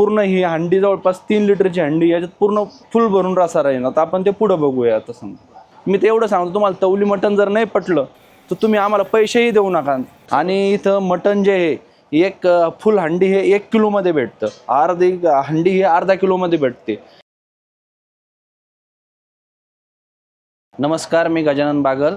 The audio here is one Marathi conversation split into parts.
पूर्ण ही हंडी जवळपास तीन लिटरची हंडी याच्यात पूर्ण फुल भरून रसा राहील आता आपण ते पुढं बघूया आता सांगतो. मी ते एवढं सांगतो तुम्हाला तवली मटण जर नाही पटलं तर तुम्ही आम्हाला पैसेही देऊ नका. आणि इथं मटण जे आहे एक फुल हंडी हे एक किलोमध्ये भेटतं. अर्धी हंडी हे अर्धा किलोमध्ये भेटते. नमस्कार मी गजानन बागल.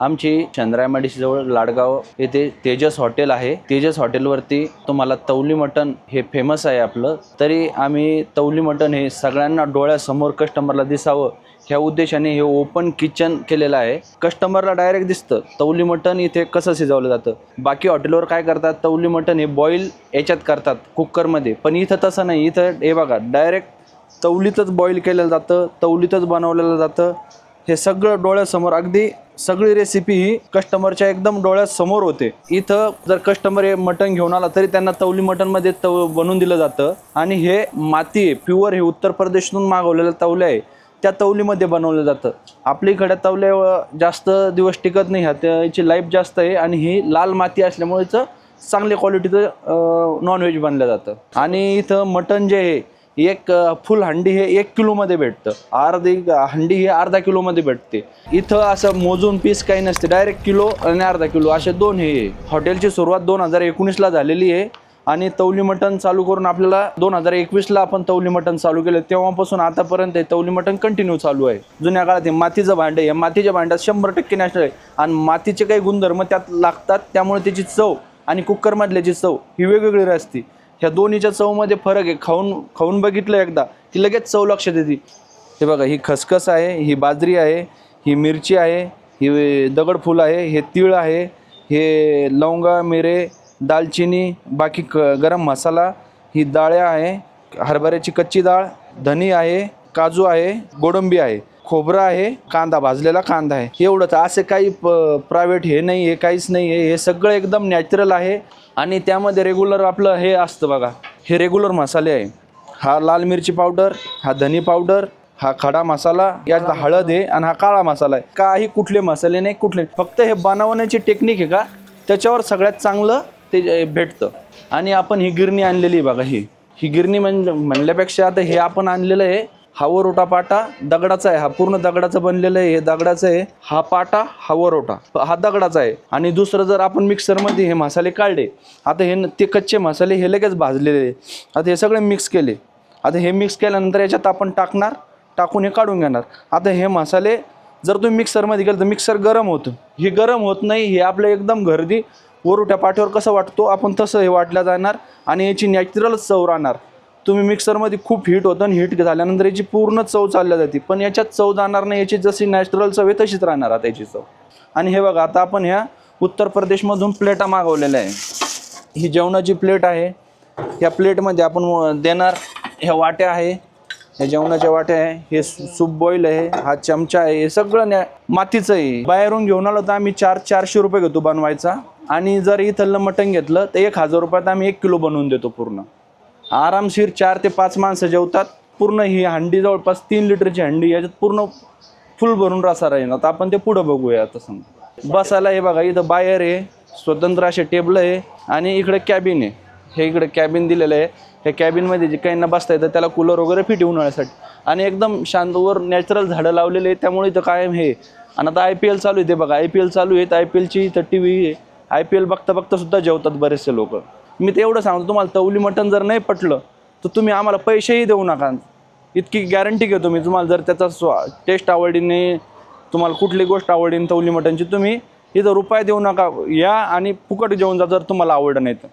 आमची चंद्रायमाडीजवळ लाडगाव येथे तेजस हॉटेल आहे. तेजस हॉटेलवरती तुम्हाला तवली मटण हे फेमस आहे आपलं. तरी आम्ही तवली मटण हे सगळ्यांना डोळ्यासमोर कस्टमरला दिसावं ह्या उद्देशाने हे ओपन किचन केलेलं आहे. कस्टमरला डायरेक्ट दिसतं तवली मटण इथे कसं शिजवलं जातं? बाकी हॉटेलवर काय करतात? तवली मटण हे बॉईल याच्यात करतात कुकरमध्ये पण इथं तसं नाही. इथं हे बघा डायरेक्ट तवलीतच बॉईल केलं जातं तवलीतच बनवलेलं जातं. हे सगळं डोळ्यासमोर अगदी सगळी रेसिपी ही कस्टमरच्या एकदम डोळ्यासमोर होते. इथं जर कस्टमर हे मटण घेऊन आला तरी त्यांना तवली मटणमध्ये तव बनवून दिलं जातं. आणि हे माती आहे प्युअर हे उत्तर प्रदेशमधून मागवलेलं तवलं आहे त्या तवलीमध्ये बनवलं जातं. आपल्या इकडे तवल्या जास्त दिवस टिकत नाही ह्या त्याची लाईफ जास्त आहे. आणि ही लाल माती असल्यामुळेच चांगल्या क्वालिटीचं नॉनव्हेज बनलं जातं. आणि इथं मटण जे आहे एक फुल हंडी हे एक किलोमध्ये भेटतं. अर्धी हंडी हे अर्धा किलोमध्ये भेटते. इथं असं मोजून पीस काही नसते. डायरेक्ट किलो आणि अर्धा किलो. असे दोन हे हॉटेलची सुरुवात दोन हजार एकोणीसला झालेली आहे. आणि तवली मटण चालू करून आपल्याला दोन हजार एकवीसला आपण तवली मटण चालू केलं. तेव्हापासून आतापर्यंत हे तवली मटण कंटिन्यू चालू आहे. जुन्या काळात हे मातीचं भांडं हे मातीच्या भांड्यात शंभर टक्के नॅशनल आहे. आणि मातीचे काही गुणधर्म त्यात लागतात. त्यामुळे त्याची चव आणि कुकरमधल्याची चव ही वेगवेगळी असते. ह्या दोन्हीच्या चवमध्ये फरक आहे. खाऊन खाऊन बघितलं एकदा की लगेच चव लक्षात येते. हे बघा ही खसखस आहे ही बाजरी आहे ही मिरची आहे ही दगडफूल आहे हे तीळ आहे हे लवंगा मिरे दालचिनी बाकी क गरम मसाला ही डाळ्या आहे हरभऱ्याची कच्ची डाळ धनी आहे काजू आहे गोडंबी आहे खोबरं आहे कांदा भाजलेला कांदा आहे. एवढंच असे काही प प्रायव्हेट हे नाही आहे काहीच नाही आहे. हे सगळं एकदम नॅचरल आहे. आणि त्यामध्ये रेग्युलर आपलं हे असतं बघा. हे रेग्युलर मसाले आहे. हा लाल मिरची पावडर हा धनी पावडर हा खडा मसाला यात हळद आहे आणि हा काळा मसाला आहे. काही कुठले मसाले नाही कुठले. फक्त हे बनवण्याची टेक्निक आहे का? त्याच्यावर सगळ्यात चांगलं ते जे भेटतं. आणि आपण ही गिरणी आणलेली आहे बघा ही. ही गिरणी म्हणजे म्हणल्यापेक्षा आता हे आपण आणलेलं आहे. हा वरोटा पाटा दगडाचा आहे. हा पूर्ण दगडाचं बनलेलं आहे. हे दगडाचं आहे. हा पाटा हा वरोटा. हा दगडाचा आहे. आणि दुसरं जर आपण मिक्सरमध्ये हे मसाले काढले आता हे न- ते कच्चे मसाले हे लगेच भाजलेले आता हे सगळे मिक्स केले. आता हे मिक्स केल्यानंतर याच्यात आपण टाकणार टाकून हे काढून घेणार. आता हे मसाले जर तुम्ही मिक्सरमध्ये गेलं तर मिक्सर गरम होतं. हे गरम होत नाही हे आपलं एकदम घरदी वरुट्या पाठीवर कसं वाटतो आपण तसं हे वाटलं जाणार आणि याची नॅचरल चव राहणार. तुम्ही मिक्सरमध्ये खूप हीट होतं आणि हीट झाल्यानंतर याची पूर्ण चव चालल्या जाते. पण याच्यात चव जाणार नाही याची जशी नॅचरल चव आहे तशीच राहणार आता याची चव. आणि हे बघा आता आपण ह्या उत्तर प्रदेशमधून प्लेटा मागवलेल्या आहे. ही जेवणाची प्लेट आहे. या प्लेटमध्ये आपण व- देणार ह्या वाट्या आहे. ह्या जेवणाच्या वाट्या आहे. हे सूप बॉईल आहे. हा चमचा आहे. हे सगळं न्या मातीचं आहे. बाहेरून घेऊन आलो तर आम्ही चार चारशे रुपये घेतो बनवायचा. आणि जर इथलं मटण घेतलं तर एक हजार रुपयात आम्ही एक किलो बनवून देतो पूर्ण. आरामशीर चार ते पाच माणसं जेवतात. पूर्ण ही हंडी जवळपास तीन लिटरची हंडी याच्यात पूर्ण फुल भरून रसा येणार आपण ते पुढं बघूया आता समजा. बसायला हे बघा इथं बाहेर आहे स्वतंत्र असे टेबल आहे आणि इकडे कॅबिन आहे. हे इकडे कॅबिन दिलेलं आहे. ह्या कॅबिनमध्ये जे काही ना बसता येतं त्याला कूलर वगैरे फिट उन्हाळ्यासाठी. आणि एकदम शांतवर नॅचरल झाडं लावलेले आहे त्यामुळे इथं कायम हे. आणि आता आय पी एल चालू आहे ते बघा. आय पी एल चालू आहेत. आय पी एलची इथं टी व्ही आहे. आय पी एल बघता बघता सुद्धा जेवतात बरेचसे लोक. मी ते एवढं सांगतो तुम्हाला तवली मटण जर नाही पटलं तर तुम्ही आम्हाला पैसेही देऊ नका. इतकी गॅरंटी घेतो मी तुम्हाला जर त्याचा स्वा टेस्ट आवडीने तुम्हाला कुठली गोष्ट आवडीन तवली मटणची तुम्ही इथं रुपये देऊ नका. या आणि फुकट जेवून जा जर तुम्हाला आवड नाही तर.